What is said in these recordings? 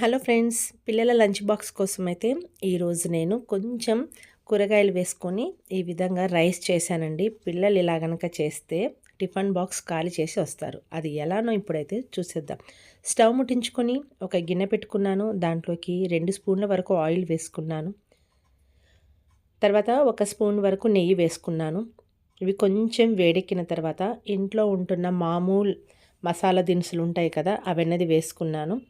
Hello friends పిల్లల lunch box కోసం అయితే ఈరోజు నేను కొంచెం కూరగాయలు వేసుకొని ఈ విధంగా రైస్ చేశానండి. పిల్లలు ఇలా గనక చేస్తే టిఫిన్ బాక్స్ ఖాళీ చేసి వస్తారు. అది ఎలానో ఇప్పుడైతే చూసేద్దాం. స్టవ్ ముట్టించుకొని ఒక గిన్నె పెట్టుకున్నాను. దాంట్లోకి రెండు స్పూన్ల వరకు ఆయిల్ వేసుకున్నాను. తర్వాత ఒక స్పూన్ వరకు నెయ్యి వేసుకున్నాను. ఇవి కొంచెం వేడెక్కిన తర్వాత ఇంట్లో ఉంటున్న మామూలు మసాలా దినుసులు ఉంటాయి కదా అవన్నది వేసుకున్నాను.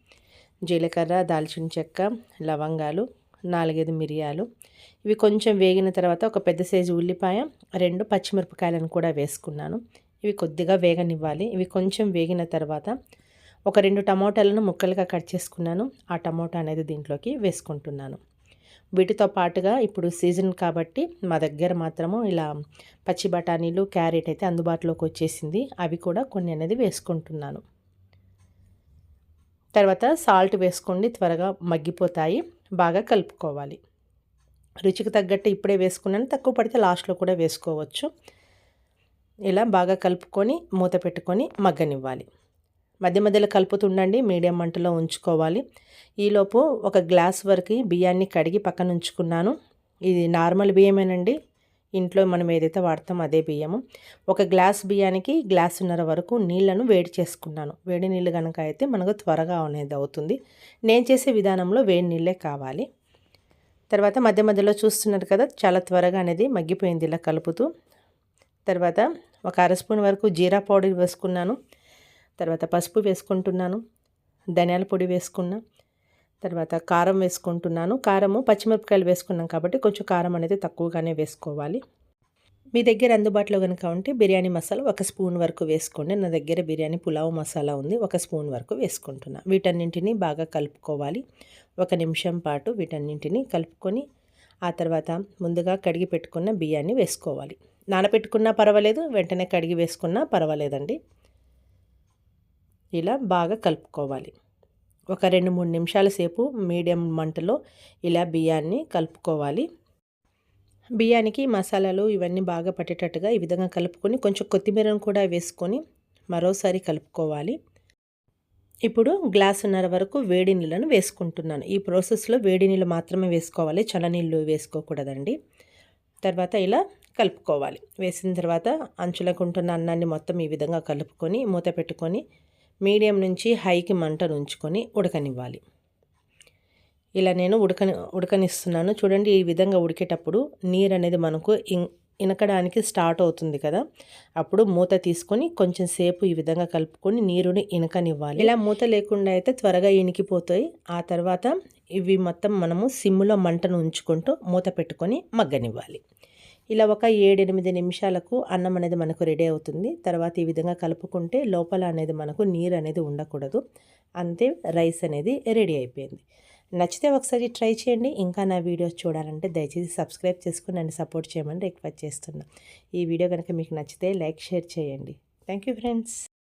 జీలకర్ర దాల్చిన చెక్క లవంగాలు నాలుగైదు మిరియాలు. ఇవి కొంచెం వేగిన తర్వాత ఒక పెద్ద సైజు ఉల్లిపాయ రెండు పచ్చిమిరపకాయలను కూడా వేసుకున్నాను. ఇవి కొద్దిగా వేగనివ్వాలి. ఇవి కొంచెం వేగిన తర్వాత ఒక రెండు టమోటాలను ముక్కలుగా కట్ చేసుకున్నాను. ఆ టమోటా అనేది దీంట్లోకి వేసుకుంటున్నాను. వీటితో పాటుగా ఇప్పుడు సీజన్ కాబట్టి మా దగ్గర మాత్రము ఇలా పచ్చి బఠానీలు క్యారెట్ అయితే అందుబాటులోకి వచ్చేసింది. అవి కూడా కొన్ని అనేది వేసుకుంటున్నాను. తర్వాత సాల్ట్ వేసుకోండి త్వరగా మగ్గిపోతాయి. బాగా కలుపుకోవాలి. రుచికి తగ్గట్టు ఇప్పుడే వేసుకున్నాను తక్కువ పడితే లాస్ట్లో కూడా వేసుకోవచ్చు. ఇలా బాగా కలుపుకొని మూత పెట్టుకొని మగ్గనివ్వాలి. మధ్య మధ్యలో కలుపుతుండండి మీడియం మంటలో ఉంచుకోవాలి. ఈలోపు ఒక గ్లాస్ వరకు బియ్యాన్ని కడిగి పక్కన ఉంచుకున్నాను. ఇది నార్మల్ బియ్యమేనండి. ఇంట్లో మనం ఏదైతే వాడతామో అదే బియ్యము. ఒక గ్లాస్ బియ్యానికి గ్లాసున్నర వరకు నీళ్ళను వేడి చేసుకున్నాను. వేడి నీళ్ళు కనుక అయితే మనకు త్వరగా అనేది అవుతుంది. నేను చేసే విధానంలో వేడి నీళ్ళే కావాలి. తర్వాత మధ్య మధ్యలో చూస్తున్నారు కదా చాలా త్వరగా అనేది మగ్గిపోయింది ఇలా కలుపుతూ. తర్వాత ఒక అర స్పూన్ వరకు జీరా పౌడర్ వేసుకున్నాను. తర్వాత పసుపు వేసుకుంటున్నాను. ధనియాల పొడి వేసుకున్నా. తర్వాత కారం వేసుకుంటున్నాను. కారము పచ్చిమిరపకాయలు వేసుకున్నాం కాబట్టి కొంచెం కారం అనేది తక్కువగానే వేసుకోవాలి. మీ దగ్గర అందుబాటులో కనుక ఉంటే బిర్యానీ మసాలా ఒక స్పూన్ వరకు వేసుకోండి. నా దగ్గర బిర్యానీ పులావ్ మసాలా ఉంది. ఒక స్పూన్ వరకు వేసుకుంటున్నా. వీటన్నింటినీ బాగా కలుపుకోవాలి. ఒక నిమిషం పాటు వీటన్నింటినీ కలుపుకొని ఆ తర్వాత ముందుగా కడిగి పెట్టుకున్న బియ్యాన్ని వేసుకోవాలి. నానపెట్టుకున్నా పర్వాలేదు వెంటనే కడిగి వేసుకున్నా పర్వాలేదండి. ఇలా బాగా కలుపుకోవాలి. ఒక రెండు మూడు నిమిషాల సేపు మీడియం మంటలో ఇలా బియ్యాన్ని కలుపుకోవాలి. బియ్యానికి మసాలాలు ఇవన్నీ బాగా పట్టేటట్టుగా ఈ విధంగా కలుపుకొని కొంచెం కొత్తిమీరను కూడా వేసుకొని మరోసారి కలుపుకోవాలి. ఇప్పుడు గ్లాసున్నర వరకు వేడి నీళ్ళను వేసుకుంటున్నాను. ఈ ప్రాసెస్లో వేడి నీళ్ళు మాత్రమే వేసుకోవాలి. చల్లనీళ్ళు వేసుకోకూడదండి. తర్వాత ఇలా కలుపుకోవాలి. వేసిన తర్వాత అంచులకు ఉంటున్న అన్నాన్ని మొత్తం ఈ విధంగా కలుపుకొని మూత పెట్టుకొని మీడియం నుంచి హైకి మంటను ఉంచుకొని ఉడకనివ్వాలి. ఇలా నేను ఉడకని ఉడకనిస్తున్నాను. చూడండి ఈ విధంగా ఉడికేటప్పుడు నీరు అనేది మనకు ఇనకడానికి స్టార్ట్ అవుతుంది కదా. అప్పుడు మూత తీసుకొని కొంచెం సేపు ఈ విధంగా కలుపుకొని నీరుని ఇనకనివ్వాలి. ఇలా మూత లేకుండా అయితే త్వరగా ఇనికిపోతాయి. ఆ తర్వాత ఇవి మొత్తం మనము సిమ్లో మంటను ఉంచుకుంటూ మూత పెట్టుకొని మగ్గనివ్వాలి. ఇలా ఒక ఏడెనిమిది నిమిషాలకు అన్నం అనేది మనకు రెడీ అవుతుంది. తర్వాత ఈ విధంగా కలుపుకుంటే లోపల అనేది మనకు నీరు అనేది ఉండకూడదు. అంతే రైస్ అనేది రెడీ అయిపోయింది. నచ్చితే ఒకసారి ట్రై చేయండి. ఇంకా నా వీడియోస్ చూడాలంటే దయచేసి సబ్స్క్రైబ్ చేసుకుని నన్ను సపోర్ట్ చేయమని రిక్వెస్ట్ చేస్తున్నా. ఈ వీడియో కనుక మీకు నచ్చితే లైక్ షేర్ చేయండి. Thank you friends.